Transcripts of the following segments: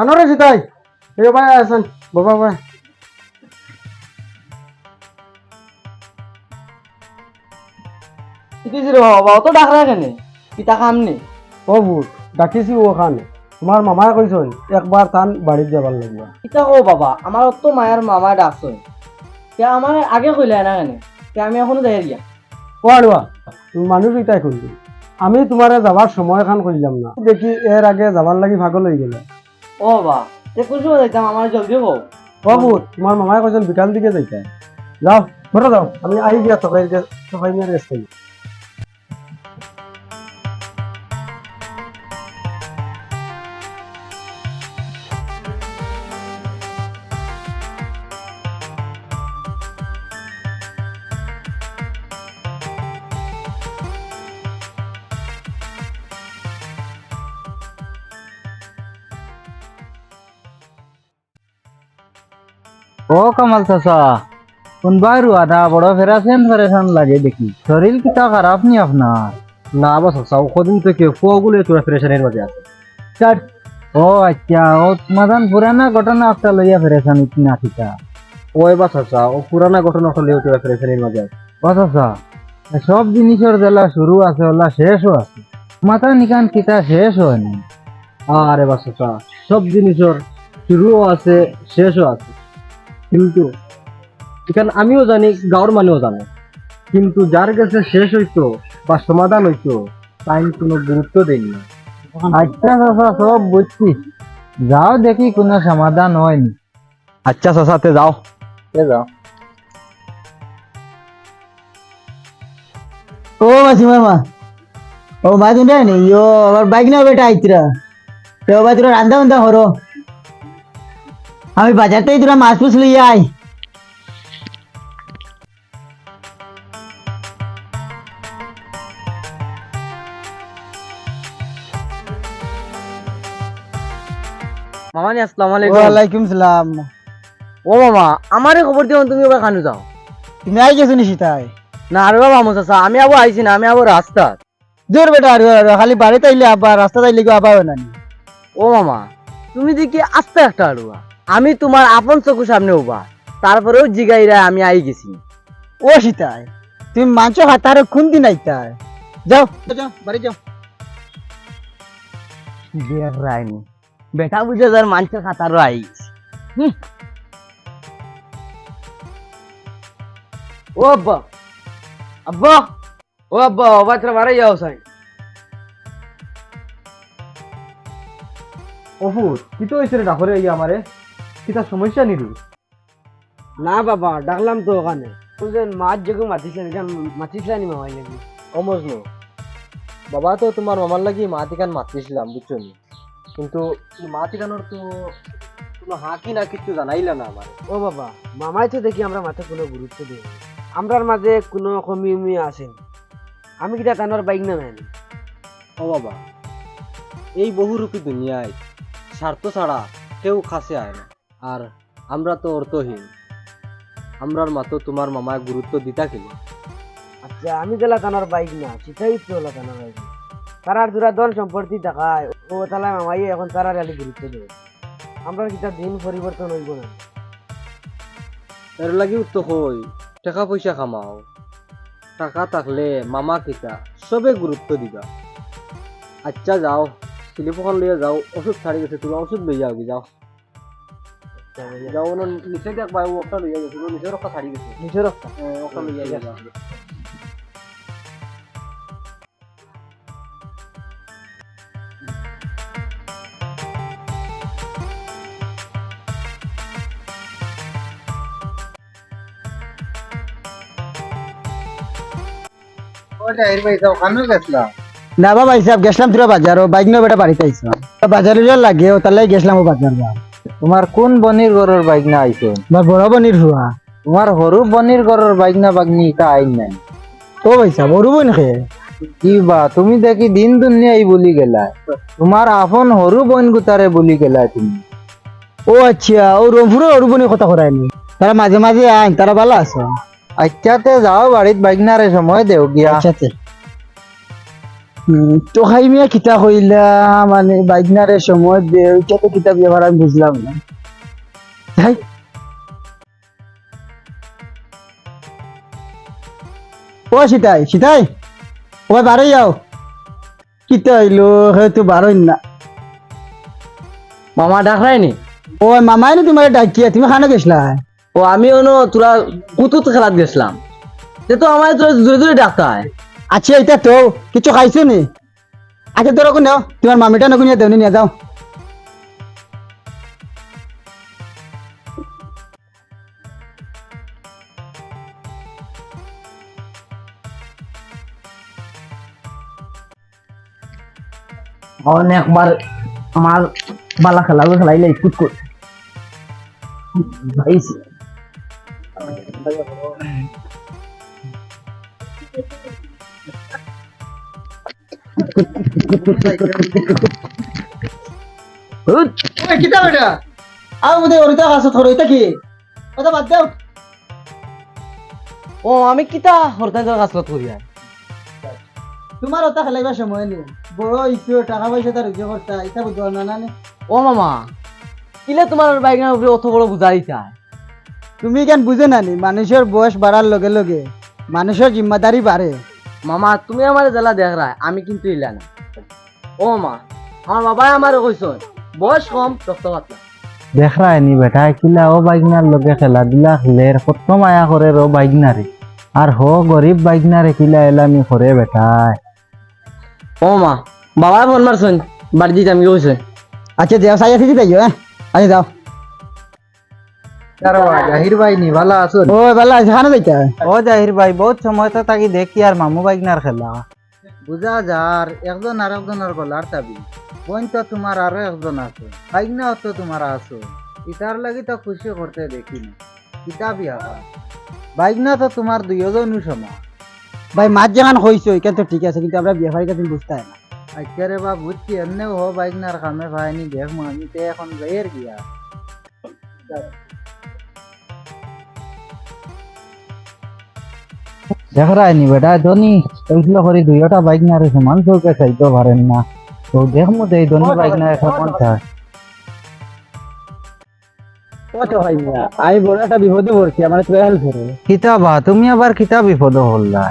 হানরে সিতাই। এই ভাই আছেন বাবা ভাই। কিছু রে বাবা? অত ডাকরা কেন কিতা কাম নেই ও বুট ডাকিছি ওখানে তোমার মামায় কইছন একবার তান বাড়িত যাবার লাগবে। কিতা কো বাবা আমার অত মায়ের মামা ডাকছই কে আমার আগে কইলে না কেন? কে আমি এখনও যাই গিয়া ও আড়ুয়া তুমি মানুষ ইতাই করলি আমি তোমারে যাবার সময় খান কইলাম না। দেখি এর আগে যাবার লাগি ভাগল হয়ে গেলে। ও বাবা তে কোন সময় যাইতাম? আমার জলদি ও বুট তোমার মামায় কজন বিকাল দিকে যাইতে। যাও, ঘরে যাও। আমি আই গিয়া সবাই সবাই নিয়ে রেস্ট ও কামাল চাচা কোনবাই রুয়াদা বড় ফেরাছেন ফেরাছেন লাগে দেখি। শরীর কিতা খারাপ নি আপনার না বাস চাও কদিন থেকে ফুয়াগুলো তোরা প্রেশারের মাঝে আছে। চার ও আচ্ছা ও সমাধান পুরানা ঘটনা একটা লইয়া ফেরেছেন না কিতা ওই বাস চাও ও পুরানা ঘটনা হলেও তোরা প্রেশারের মাঝে আছে। ও চাচা সব জিনিসের জেলা শুরু আছে ওলা শেষও আছে। মাথা নিকান কিতা শেষ হয়নি আরে বাস চাও সব জিনিসের শুরুও আছে শেষও আছে। কিন্তু এখানে আমিও জানি গাঁৱৰ মানুহ জানে। কিন্তু যার কাছে শেষ হইতো বা সমাধান হইতো তাই কোনো গুরুত্ব দেন না। আচ্ছা চাচা সব বুঝছি। যাও দেখি কোনো সমাধান হয়নি। আচ্ছা চাচাতে যাও। এ যাও। ও মাসি মামা ও মা তুমি ইয়ো আবার বাইক না বেটা আইতরা। তো ভাই তোরা রান্দা বান্দা হরো আমি বাজার থেকে তোরা মাছ পুছ লইয়া আই মামা নি আসসালামু আলাইকুম। ওয়ালাইকুম সালাম। ও মামা আমারে খবর দিও তুমি এবার খানু যাও। তুমি আই গেছো তাই? না আরে বাবা আমি আবো আইছি না আমি আবো রাস্তা জোর বেটা আর খালি বাড়িতে আইলে আবার রাস্তা আইলে আবার না। ও মামা তুমি দেখি আস্তে একটা আড়ুয়া। আমি তোমার আপন চকুর সামনে উবা। তারপরেও জিগাইরা আমি আই গেছি। ও সীতাই তুমি মাংস হাতার খুন দিন আইতাই যাও। যাও বাড়ি যাও। রাইনি বেটা বুঝে যার খাতারও আই। ও আব্বা আব্বা ও আব্বা বাচ্চা বাড়াই যাও সাই। অফুর কি তো হয়েছে রে ডাকরে আমারে? কিতা সমস্যা নিরু না বাবা ডাকলাম তো ওখানে। বুঝলেন মাছ যখন মাতিছেন এখান মাতিছিলেন মামাই নাকি অমজনু বাবা তো তোমার মামার লাগি মাতিকান মাতিছিলাম বুঝছ নি? কিন্তু মাতিকানোর তো কোনো হাকি না কিছু জানাইলা না আমার। ও বাবা মামাই তো দেখি আমরা মাথা কোনো গুরুত্ব দিই না। আমরার মাঝে কোনো কমি উমি আসেন আমি কিটা তানোর বাইক না নেন ও বাবা এই বহুরূপী দুনিয়ায় স্বার্থ ছাড়া কেউ কাছে আয় না। আর আমরা তো অর্থহীন। আমরার মাতো তোমার মামায় গুরুত্ব দিতা কেন? আচ্ছা আমি গেলা তানোর বাইক না সেটাই তো হলো তানোর বাইক তারার দুরা দল সম্পত্তি দেখায় ও তালা মামাই এখন তারার আলি গুরুত্ব দেয়। আমরা কিটা দিন পরিবর্তন হইব না? এর লাগিও তো হই টাকা পয়সা কামাও। টাকা থাকলে মামা কিতা সবে গুরুত্ব দিবা। আচ্ছা যাও স্লিপখন লইয়া যাও ওষুধ ছাড়ি গেছে তুমি ওষুধ লইয়া যাও। যাও যাও ওনো নিচে দেখ ভাই ওটা লইয়া গেছে নিচে রক্ষা ছাড়ি গেছে নিচে রক্ত ওটা লইয়া যাও না বাবা হিসাব গেছিলাম তোরা বাজার ও বাইক না বেটা বাড়িতে আইসলাম বাজারে যা লাগে ও তার লাগে গেছিলাম ও বাজার যা তোমার কোন বনির ঘরের বাইক না আইছো? বা বড় বনির হুয়া? তোমার সৰু বনির ঘরের বাইক না বাগনি তা আইন নাই। ও ভাইসা বড় বোন খে কি বা তুমি দেখি দিন দুনিয়াই বলি গেলা। তোমার আপন সৰু বোন গুতারে বলি গেলা তুমি। ও আচ্ছা ও রংপুরে ওর বোনের কথা করায়নি তারা মাঝে মাঝে আইন তারা ভালো আছে। আচ্ছাতে যাও বাড়িত বাইক নারে সময় দেও গিয়া। আচ্ছাতে তো খাই মিয়া কিতা কইলা মানে বাইকনারে সময় দে ওইটা তো কিতাব ব্যাপার আমি বুঝলাম না। যাই ও সীতাই সীতাই। ও বারোই যাও কিতা হইল হয়তো বারোই না। মামা ডাকলাই নি? ও মামাই না তোমার ডাকিয়া তুমি খানা গেছিলা? ও আমি অনো তোরা কুতুত খেলাত গেছিলাম। সে তো আমার তোরা জোরে জোরে ডাকতা হয় আচ্ছা এটা তো, কিছু খাইছো নি? আচ্ছা তোর কোন তোমার মামিটা নকুনিয়া দেওনি নিয়ে যাও। অনেকবার আমার বালা খেলাবে খেলাইলে কুত কুত কিতা বেটা? আও বুদে ওরিতা কাছে থর এটা কি? ওটা বাদ দাও ও আমি কিতা হরতান তোর কাছে করি তোমার ওটা খেলাইবার সময় নেই। বড় ইস্যু টাকা পয়সা তার রুজু করতা এটা বুঝো না না ও মামা। কিলে তোমার বাইকের উপরে অত বড় বুঝা দিতা তুমি কেন বুঝো নানি? মানুষের বয়স বাড়ার লগে লগে মানুষের জিম্মাদারি বাড়ে মামা তুমি আমার জেলা দেখ রা আমি কিন্তু ইলা না। ও মা আমার বাবাই আমার কইছ বয়স কম রক্ত পাতলা। দেখ রা নি বেটা কিলা ও বাইকনার লগে খেলা দিলা খেলের কত মায়া করে ও বাইকনারে। আর হো গরিব বাইকনারে কিলা এলামি করে বেটায় ও মা বাবাই ফোন মারছেন বাড়ি দিতে আমি কইছেন আচ্ছা দেও সাই আছে তাই হ্যাঁ। আচ্ছা যাও। জাহির ভাই নি ভালো আছো ও ভালো আছে খানা যাইতা ও জাহির ভাই বহুত সময় তো তাকি দেখি আর মামু বাইকনার খেলা। বুঝা যার একজন আর একজনের গলার তাবি বোন তো তোমার আরও একজন আছে তো তোমার আছো। ইতার লাগি তো খুশি করতে দেখিনি কিতাবি আবার বাইকনা তো তোমার দুইজনও সমান। ভাই মাছ যেখান হইছো এখান তো ঠিক আছে কিন্তু আমরা বিয়ে বাড়ি কাছে বুঝতে হয় না। আচ্ছা রে বা বুঝছি এমনিও হো বাইকনার খামে ভাইনি দেখ আমি তো এখন গিয়া দেখ রায়নি বেটা ধনী। এইগুলো করে দুইটা বাইক না সমান চৌকে খাইতে পারেন না। তো দেখ মতো এই ধনী বাইক না এখন ভাই? মিয়া আমি বড় একটা বিপদে পড়ছি আমার তুই হেল্প করো কিতাবা তুমি আবার কিতা বিপদ হল্লা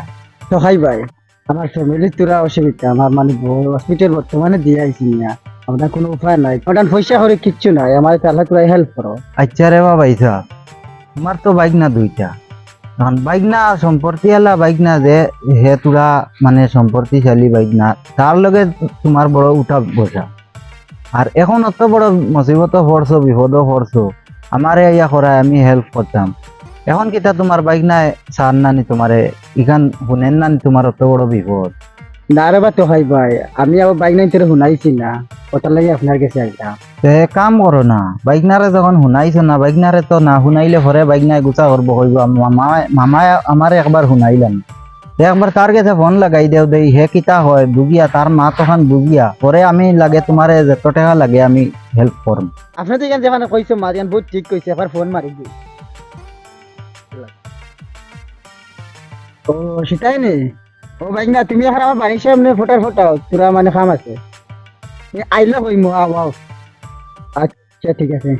তো ভাই ভাই আমার ফ্যামিলির তোরা অসুবিধা আমার মানে হসপিটাল বর্তমানে দিয়ে আইছি না আপনার কোনো উপায় নাই। ওটা পয়সা করে কিচ্ছু নাই আমার তাহলে তোরা হেল্প করো। আচ্ছা রে বাবা তোমার তো বাইক না দুইটা। বাইক না সম্পত্তি আলা বাইক না যে হে তোরা মানে সম্পত্তিশালী বাইক না তার লগে তোমার বড় উঠা বসা আর এখন অত বড় মুসিবত পড়ছো বিপদ পড়ছো আমারে ইয়া করায় আমি হেল্প করতাম। এখন কিতা তোমার বাইক না সার নানি তোমারে ইখান শুনেন নানি তোমার অত বড় বিপদ। না রে তো ভাই ভাই আমি আবার বাইক নাই তোরা শুনাইছি না। ওটার লাগে আপনার কাছে আইতাম তে কাম করো না বাইকনারে যখন শুনাইছো না বাইকনারে তো না শুনাইলে ঘরে বাইকনায় গুছা করব মামায় মামায় আমারে একবার শুনাইলেন। একবার তার কাছে ফোন লাগাই দেও দেই হে কিতা হয় বুগিয়া তার মা তখন বুগিয়া। পরে আমি লাগে তোমারে যত টাকা লাগে আমি হেল্প করম। আপনি তো এখানে যেখানে কইছো মা যেখানে বহুত ঠিক কইছে একবার ফোন মারি দি ও সেটাই নে। ও বাইক না তুমি এখন আমার বাড়ির সামনে ফোটার ফোটাও তোরা মানে খাম আছে। আইলে আও আও আচ্ছা ঠিক আছে।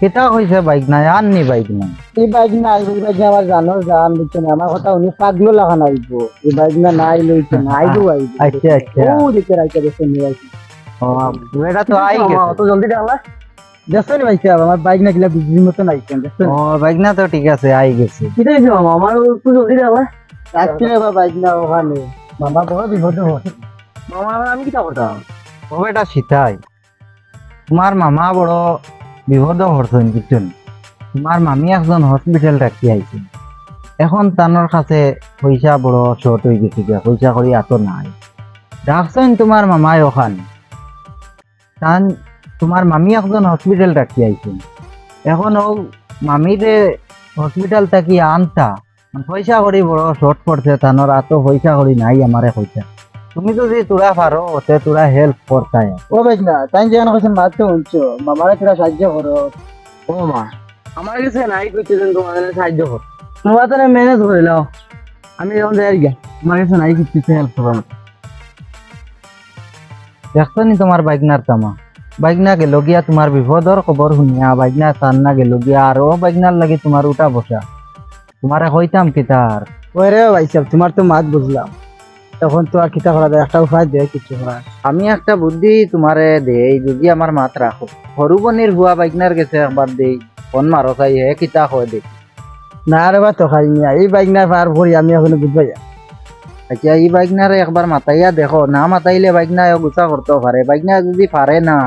কিতা কইছে বাইক নাই আননি বাইক নাই? এই বাইক না এই বাইক না আমার জানো জান না আমার কথা উনি পাগলো লাগানো আইব এই বাইক না নাই লইছে না আইবো আইব আচ্ছা আচ্ছা। ও রাইতে নিয়ে আইছি। ও এটা তো আই গেছে। অত জলদি ডাকলা দেখছ নি ভাইসা আমার বাইক না বিজলির মতন আইছেন দেখছ ও বাইক না তো ঠিক আছে আই গেছে। কি দেখছ আমার একটু জলদি ডাকলা এবার না ওখানে। মামা বড় বিপদ হয় মামা আমি কিটা করতাম ও বেটা সীতাই। তোমার মামা বড় বিপদ হরছেন তোমার মামি একজন হসপিটাল রাখি আইছে। এখন তানোর কাছে পয়সা বড় শর্ট হয়ে গেছে পয়সা করি এত নাই। ডাকছেন তোমার মামাই ওখানে। তান তোমার মামি একজন হসপিটাল রাখি আইছেন এখন ও মামিরে হসপিটাল থাকি আনতা। পয়সা করি বড় শর্ট পড়ছে তানোর এত পয়সা করি নাই আমারে পয়সা তুমি যদি তোরা পারো তে তোরা হেল্প করতাই ও বাইক না তাই যেখানে কইছেন মাছ তো উঠছো মামারে তোরা সাহায্য করো ও মা। আমার কাছে নাই কইতে দেন তোমাদের সাহায্য কর তোমরা তো ম্যানেজ করে নাও আমি এখন যাই গা তোমার কাছে নাই কিছু হেল্প করব দেখছ নি তোমার বাইকনার তামা? বাইকনা গেল গিয়া তোমার বিপদর খবর শুনিয়া বাইকনা সান্না গেল গিয়া আর ও বাইকনার লাগে তোমার উঠা বসা তোমারে হইতাম কি তার? ওই রে ভাই সাহেব তোমার তো মাত বুঝলাম। তখন তো আর কিতা করা যায়? একটা উপায় দেয় কিছু করা আমি একটা বুদ্ধি তোমারে দেই যদি আমার মাত রাখো। সরু বনির হুয়া বাইকনার গেছে একবার দেই ফোন মারো চাই হে কিতা হয় দেখ। না রে বা তো খাই নিয়া এই বাইক না পার ভরি আমি এখনও বুঝবাই আচ্ছা এই বাইকনারে একবার মাতাইয়া দেখো। না মাতাইলে বাইকনা গুছা করতে পারে। বাইকনা যদি পারে না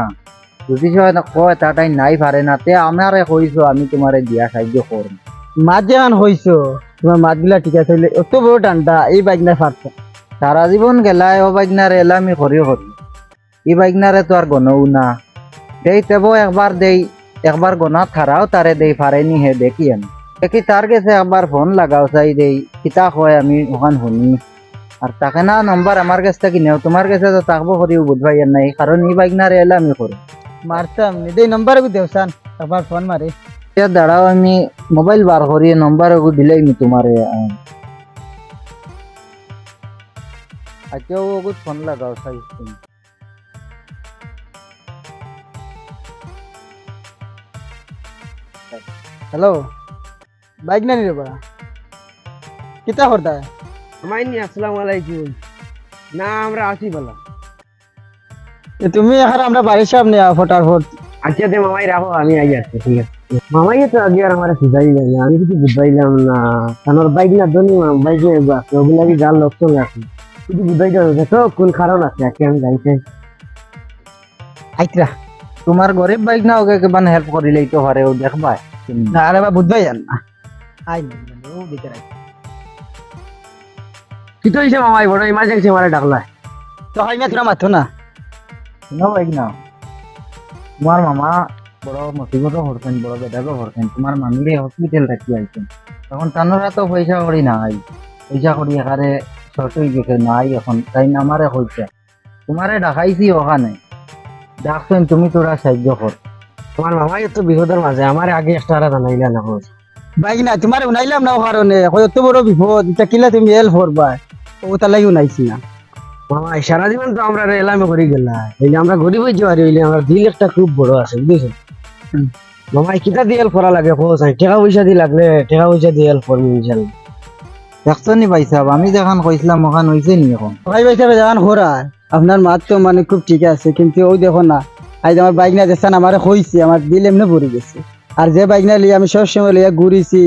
যদি সে কয় তাটাই নাই পারে না তে আমারে কইছো আমি তোমারে দিয়া সাহায্য করব। মাত যেমন হইছো, তোমার মাতগুলা ঠিক আছে অত বড় টানটা এই বাইক না পারছ সারা জীবন গেলায় ও বাইকনারে এলামি করি করি এই বাইকনারে তো আর গনও না। দেই তেব একবার দেই, একবার গনা থারাও তারে দেই পারেনি হে দেখি আমি। দেখি তার কাছে একবার ফোন লাগাও চাই দেই, কিতা কয় আমি ওখান শুনি। আর তাকে না নম্বর আমার কাছ থেকে নেও তোমার কাছে তো তাকবো করিও বুধবাই নাই কারণ এই বাইকনারে এলামি করি মারতাম নিদেই নম্বর দেওসান একবার ফোন মারি দাঁড়াও আমি মোবাইল বার করি নম্বর দিলেই আমি তোমারে। আচ্ছা ওগু ফোন লাগাও চাই তুমি। হ্যালো বাইক না নিরে বড়া কিতা করতা মাইনি আসসালামু আলাইকুম। না আমরা আসি বলা। তুমি এখন আমরা বাড়ির সামনে ফটাফট। আচ্ছা তে মামাই রাখো আমি আই যাচ্ছি ঠিক আছে। মামাই তো আগে আর আমার সিধাই যায় আমি কিছু বুঝাইলাম না। কারণ বাইক না ধনী বাইকে আছে ওগুলা কি গাল লক্ষণ আছে? কিছু বুঝাইতে হবে। তো কোন কারণ আছে? আজকে আমি যাইতে আইতরা তোমার গরিব বাইক না ওকে কেমন হেল্প করিলেই তো পারে ও দেখবা? না আরে বা বুঝবাই জান না। আই না ও দিতে রাখ কি তো হইছে মামাই? বড় ইমার্জেন্সি আমার ডাকলা। তো হাই না তোরা মাথো না। শুনো বাইক না তোমার মামা বড় মুসিবতও করছেন বড় বেদাগও করছেন তোমার হসপিটাল রাখি আইছেন তখন তানোরা তো পয়সা করি নাই পয়সা করি গেছে, নাই এখন। তাই তোমারে ডাকাইছি ডাকছেন তুমি তোরা সাহায্য কর তোমার মামাই তো বিপদের মাঝে আমার আগে না না তোমার উনাইলাম না কারণে কত বড় বিপদ এটা কিলা তুমি হেল্প করবা ও তার লাগি উনাইছি না। মামাই সারা জীবন তো আমরা এলামে করে গেলা। হইলে আমরা গরিব হইতে পারি আমার দিল একটা খুব বড় আছে বুঝেছ মামাই কিতা দিয়ে হেল্প করা লাগে? হোস টাকা পয়সা দিয়ে লাগলে টাকা পয়সা দিয়ে হেল্প করবি দেখছ নি ভাই সাহেব আমি যখন কইছিলাম ওখান হয়েছে নি এখন। ভাই ভাই সাহেব যখন ঘোরায় আপনার মাত তো মানে খুব ঠিক আছে কিন্তু ওই দেখো না আজ আমার বাইক না দেখছেন আমার হইছে আমার দিল এমনি ভরে গেছে। আর যে বাইক না লিয়ে আমি সবসময় লিয়ে ঘুরিছি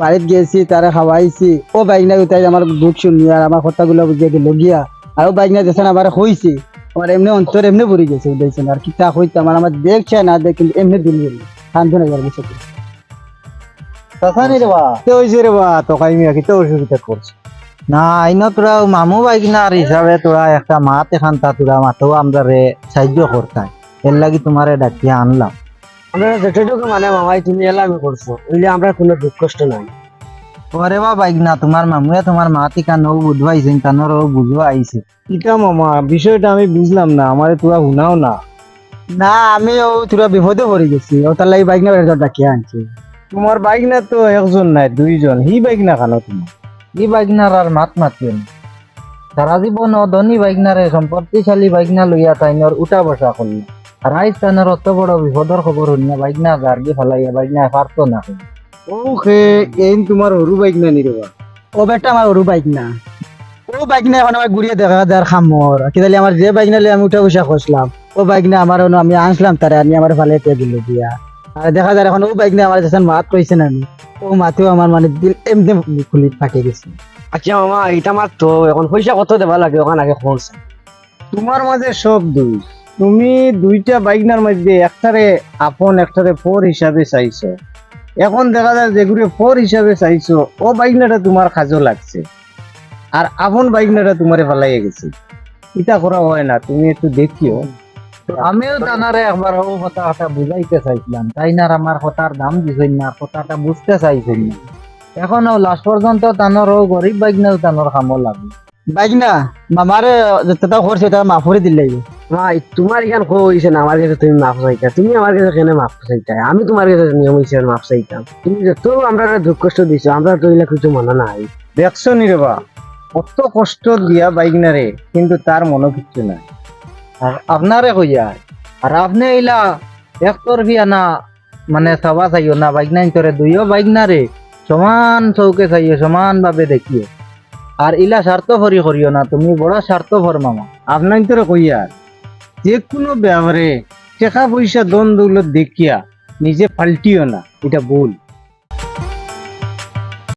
বাড়িত গেছি তারা খাওয়াইছি ও বাইক না তাই আমার দুঃখ শুনি আর আমার কথাগুলো বুঝিয়ে গেল গিয়া আর ও বাইক না দেখছেন আমার হইছে আমার এমনি অন্তর এমনি ভরে গেছে দেখছেন আর কিতা হইতে আমার আমার দেখছে না দেখ কিন্তু এমনি দিল ভরে শান্ত না যাবে সেটা রে বা তো হইছে রে বা তো কাই মিয়া কিতা অসুবিধা করছে। না আইন তোরা মামু হিসাবে তোরা একটা মাত এখান তা তোরা আমরা রে সাহায্য করতাই এর লাগি তোমারে ডাকিয়া আনলাম। আমরা মানে মামাই তুমি এলামে করছ হইলে আমরা কোনো দুঃখ কষ্ট নাই। ওরে বা বাইক না তোমার মামুয়ে তোমার মাতি কান? বুঝবাইছেন কানোর বুঝবা আইছে। কিতা মামা বিষয়টা আমি বুঝলাম না আমারে তোরা শুনাও না। না আমি ও তোরা বিপদে পড়ে গেছি ও তার লাগি বাইক না বেরোতে ডাকিয়ে আনছি। তোমার বাইক না তো একজন নাই দুইজন হি বাইক না কেন তোমার? এই বাইকনার আর মাত মাতিয়েন সারা জীবন ধনী বাইকনারে সম্পত্তিশালী বাইকনা লইয়া তাইনর উঠা বসা করল। আইস তাইনর অত বড় বিপদর খবর শুনিয়া বাইকনা গার্গি ফেলাইয়া বাইকনা পারতো না ও খে এই তোমার হরু বাইক না নিরবা ও বেটা আমার হরু বাইক না। ও বাইক না এখন আমার ঘুরিয়ে দেখা যার খামর কিদালি আমার যে বাইক না আমি উঠা বসা খসলাম ও বাইক না আমার আমি আনছিলাম তারে আনি আমার ফালে পেয়ে দিল দিয়া আর দেখা যায় এখন ও বাইক না আমার যখন মাত কইছেন আমি ও মাতেও আমার মানে দিল এমনি খুলি ফাঁকে গেছে। আচ্ছা মামা এটা মার তো এখন পয়সা কত দেবা লাগে ওখানে আগে খরচ তোমার মাঝে সব দোষ। তুমি দুইটা বাইকনার মধ্যে একটারে আপন একটারে ফোর হিসাবে চাইছো। এখন দেখা যায় যেগুলো ফোর হিসাবে চাইছো, ও বাইকনাটা তোমার কাজও লাগছে। আর আপন বাইকনাটা তোমারে ফালাইয়া গেছে। এটা করা হয় না, তুমি একটু দেখিও। আমিও তানারে একবার ও কথা কথা বুঝাইতে চাইছিলাম। তাই না আমার কথার দাম দিছেন না, কথাটা বুঝতে চাইছেন না। এখনও লাস্ট পর্যন্ত তানোর ও গরিব বাইক নাও তানোর কামও লাগে। বাইকনা মামারে যেটা করছে তার মাফুরে দিলে। ভাই, তোমার এখান কইছে না, আমার কাছে তুমি মাফ চাইতা। তুমি আমার কাছে কেন মাফ চাইতা? আমি তোমার কাছে নিয়ম হিসেবে মাফ চাইতাম। তুমি যত আমরা দুঃখ কষ্ট দিছো, আমরা তো এগুলা কিছু মানা নাই। দেখছ বা, কত কষ্ট দিয়া বাইক না রে, কিন্তু তার মনে কিচ্ছু নাই। আর আপনারে কইয়া, আর আপনি এইলা এক তরফিয়া না মানে সবা চাইও না, বাইক নাই তোরে দুইও বাইক না রে, সমান চৌকে চাইও, সমান ভাবে দেখিও। আর ইলা স্বার্থভরি করিও না, তুমি বড় স্বার্থভর মামা। আপনার তোরে কইয়া যে কোনো ব্যাপারে টাকা পয়সা দন দেখিয়া নিজে পাল্টিও না এটা ভুল।